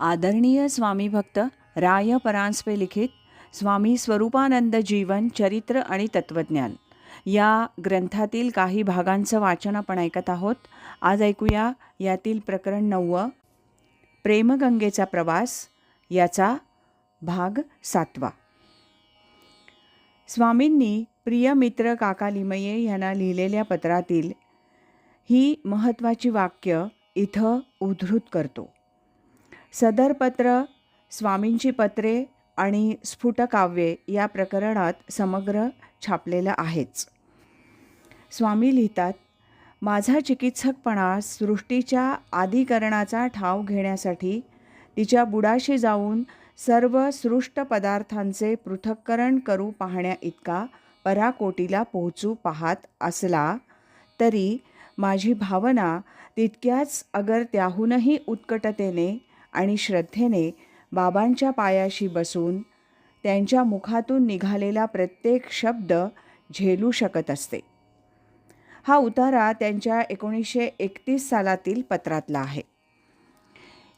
आदरणीय स्वामी भक्त राय परांजपे लिखित स्वामी स्वरूपानंद जीवन चरित्र आणि तत्वज्ञान. या ग्रंथातील काही भागांचं वाचन आपण ऐकत आहोत. आज ऐकूया यातील प्रकरण नववं प्रेमगंगेचा प्रवास याचा भाग सातवा. स्वामींनी प्रिय मित्र काका लिमये यांना लिहिलेल्या पत्रातील ही महत्त्वाची वाक्य इथं उद्धृत करतो. सदर पत्र स्वामींची पत्रे आणि स्फुटकाव्ये या प्रकरणात समग्र छापलेलं आहेच. स्वामी लिहितात माझा चिकित्सकपणा सृष्टीच्या आदिकरणाचा ठाव घेण्यासाठी तिच्या बुडाशी जाऊन सर्व सृष्ट पदार्थांचे पृथक्करण करू पाहण्या इतका पराकोटीला पोहोचू पाहत असला तरी माझी भावना तितक्याच अगर त्याहूनही उत्कटतेने आणि श्रद्धेने बाबांच्या पायाशी बसून त्यांच्या मुखातून निघालेला प्रत्येक शब्द झेलू शकत असते. हा उतारा त्यांच्या एकोणीसशे एकतीस सालातील पत्रातला आहे.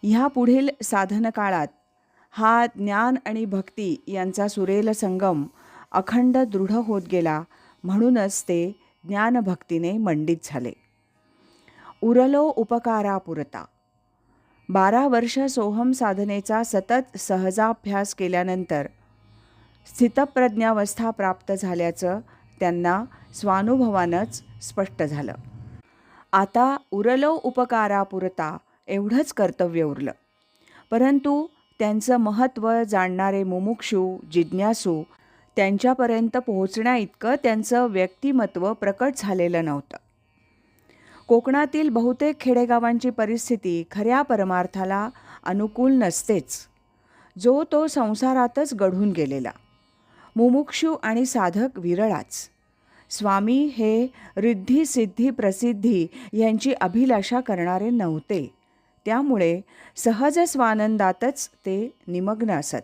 ह्या पुढील साधनकाळात हा ज्ञान आणि भक्ती यांचा सुरेल संगम अखंड दृढ होत गेला म्हणूनच ते ज्ञानभक्तीने मंडित झाले. उरलो उपकारापुरता. बारा वर्ष सोहम साधनेचा सतत सहजाभ्यास केल्यानंतर स्थितप्रज्ञावस्था प्राप्त झाल्याचं त्यांना स्वानुभवानंच स्पष्ट झालं. आता उरलो उपकारापुरता एवढंच कर्तव्य उरलं. परंतु त्यांचं महत्त्व जाणणारे मुमुक्षू जिज्ञासू त्यांच्यापर्यंत पोहोचण्याइतकं त्यांचं व्यक्तिमत्व प्रकट झालेलं नव्हतं. कोकणातील बहुतेक खेडेगावांची परिस्थिती खऱ्या परमार्थाला अनुकूल नसतेच. जो तो संसारातच घडून गेलेला. मुमुक्षू आणि साधक विरळाच. स्वामी हे रिद्धी सिद्धी प्रसिद्धी यांची अभिलाषा करणारे नव्हते. त्यामुळे सहज स्वानंदातच ते निमग्न असत.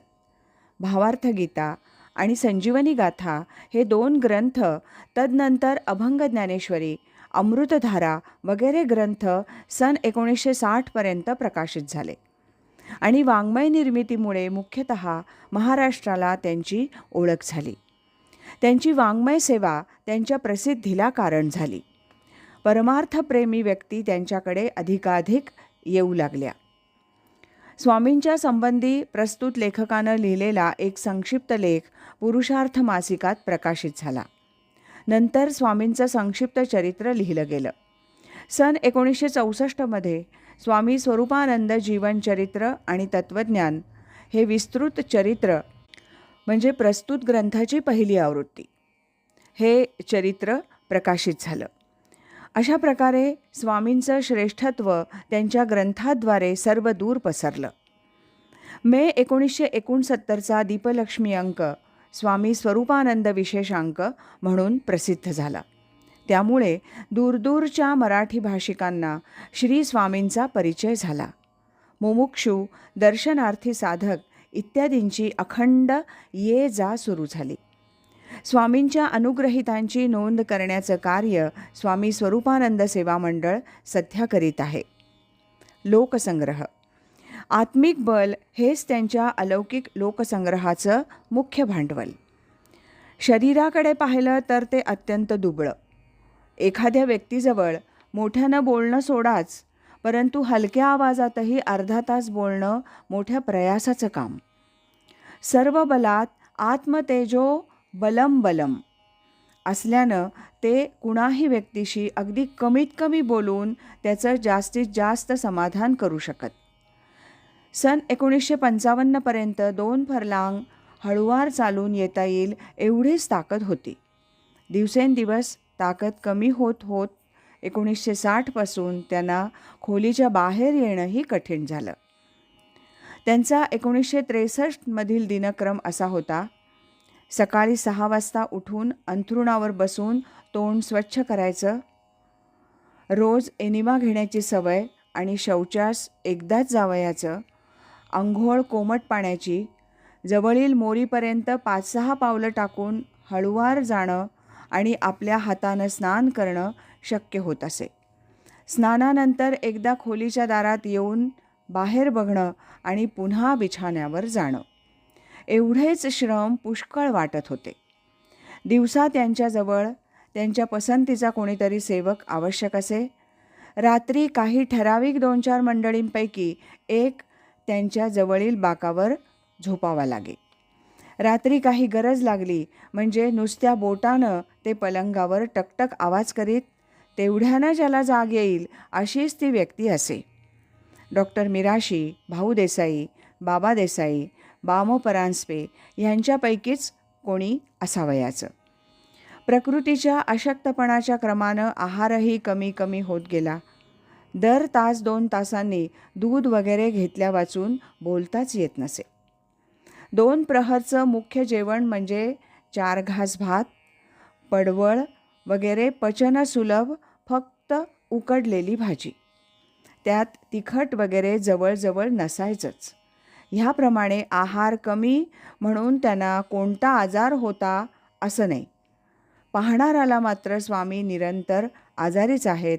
भावार्थगीता आणि संजीवनी गाथा हे दोन ग्रंथ तदनंतर अभंग ज्ञानेश्वरी अमृतधारा वगैरे ग्रंथ सन एकोणीसशे साठपर्यंत प्रकाशित झाले. आणि वाङ्मय निर्मितीमुळे मुख्यतः महाराष्ट्राला त्यांची ओळख झाली. त्यांची वाङ्मय सेवा त्यांच्या प्रसिद्धीला कारण झाली. परमार्थप्रेमी व्यक्ती त्यांच्याकडे अधिकाधिक येऊ लागल्या. स्वामींच्या संबंधी प्रस्तुत लेखकानं लिहिलेला एक संक्षिप्त लेख पुरुषार्थ मासिकात प्रकाशित झाला. नंतर स्वामींचं संक्षिप्त चरित्र लिहिलं गेलं. सन एकोणीसशे चौसष्टमध्ये स्वामी स्वरूपानंद जीवनचरित्र आणि तत्त्वज्ञान हे विस्तृत चरित्र म्हणजे प्रस्तुत ग्रंथाची पहिली आवृत्ती हे चरित्र प्रकाशित झालं. अशा प्रकारे स्वामींचं श्रेष्ठत्व त्यांच्या ग्रंथाद्वारे सर्व दूर पसरलं. मे एकोणीसशे एकोणसत्तरचा दीपलक्ष्मी अंक स्वामी स्वरूपानंद विशेषांक म्हणून प्रसिद्ध झाला. त्यामुळे दूरदूरच्या मराठी भाषिकांना श्री स्वामींचा परिचय झाला. मुमुक्षू दर्शनार्थी साधक इत्यादींची अखंड ये जा सुरू झाली. स्वामींच्या अनुग्रहितांची नोंद करण्याचं कार्य स्वामी स्वरूपानंद सेवा मंडळ सध्या करीत आहे. लोकसंग्रह आत्मिक बल हेच त्यांच्या अलौकिक लोकसंग्रहाचं मुख्य भांडवल. शरीराकडे पाहिलं तर ते अत्यंत दुबळं. एखाद्या व्यक्तीजवळ मोठ्यानं बोलणं सोडाच परंतु हलक्या आवाजातही अर्धा तास बोलणं मोठ्या प्रयासाचं काम. सर्व बलात आत्मतेजो बलम बलम असल्यानं ते कुणाही व्यक्तीशी अगदी कमीत कमी बोलून त्याचं जास्तीत जास्त समाधान करू शकत. सन एकोणीसशे पंचावन्नपर्यंत दोन फरलांग हळुवार चालून येता येईल एवढीच ताकद होती. दिवसेंदिवस ताकद कमी होत होत एकोणीसशे साठपासून त्यांना खोलीच्या बाहेर येणंही कठीण झालं. त्यांचा एकोणीसशे त्रेसष्टमधील दिनक्रम असा होता. सकाळी सहा वाजता उठून अंथरुणावर बसून तोंड स्वच्छ करायचं. रोज एनिमा घेण्याची सवय आणि शौचास एकदाच जावयाचं. अंघोळ कोमट पाण्याची जवळील मोरीपर्यंत पाच सहा पावलं टाकून हळुवार जाणं आणि आपल्या हातानं स्नान करणं शक्य होत असे. स्नानानंतर एकदा खोलीच्या दारात येऊन बाहेर बघणं आणि पुन्हा बिछाण्यावर जाणं. एवढेच श्रम पुष्कळ वाटत होते. दिवसा त्यांच्याजवळ त्यांच्या पसंतीचा कोणीतरी सेवक आवश्यक असे. रात्री काही ठराविक दोन चार मंडळींपैकी एक त्यांच्या जवळील बाकावर झोपावा लागे. रात्री काही गरज लागली म्हणजे नुसत्या बोटानं ते पलंगावर टकटक आवाज करीत तेवढ्यानं ज्याला जाग येईल अशीच ती व्यक्ती असे. डॉक्टर मिराशी भाऊ देसाई बाबा देसाई बामो परांजपे ह्यांच्यापैकीच कोणी असावयाचं. प्रकृतीच्या अशक्तपणाच्या क्रमानं आहारही कमी कमी होत गेला. दर तास दोन तासांनी दूध वगैरे घेतल्या वाचून बोलताच येत नसे. दोन प्रहरचं मुख्य जेवण म्हणजे चार घास भात पडवळ वगैरे पचनसुलभ फक्त उकडलेली भाजी. त्यात तिखट वगैरे जवळजवळ नसायचंच. ह्याप्रमाणे आहार कमी म्हणून त्यांना कोणता आजार होता असं नाही. पाहणाराला मात्र स्वामी निरंतर आजारीच आहेत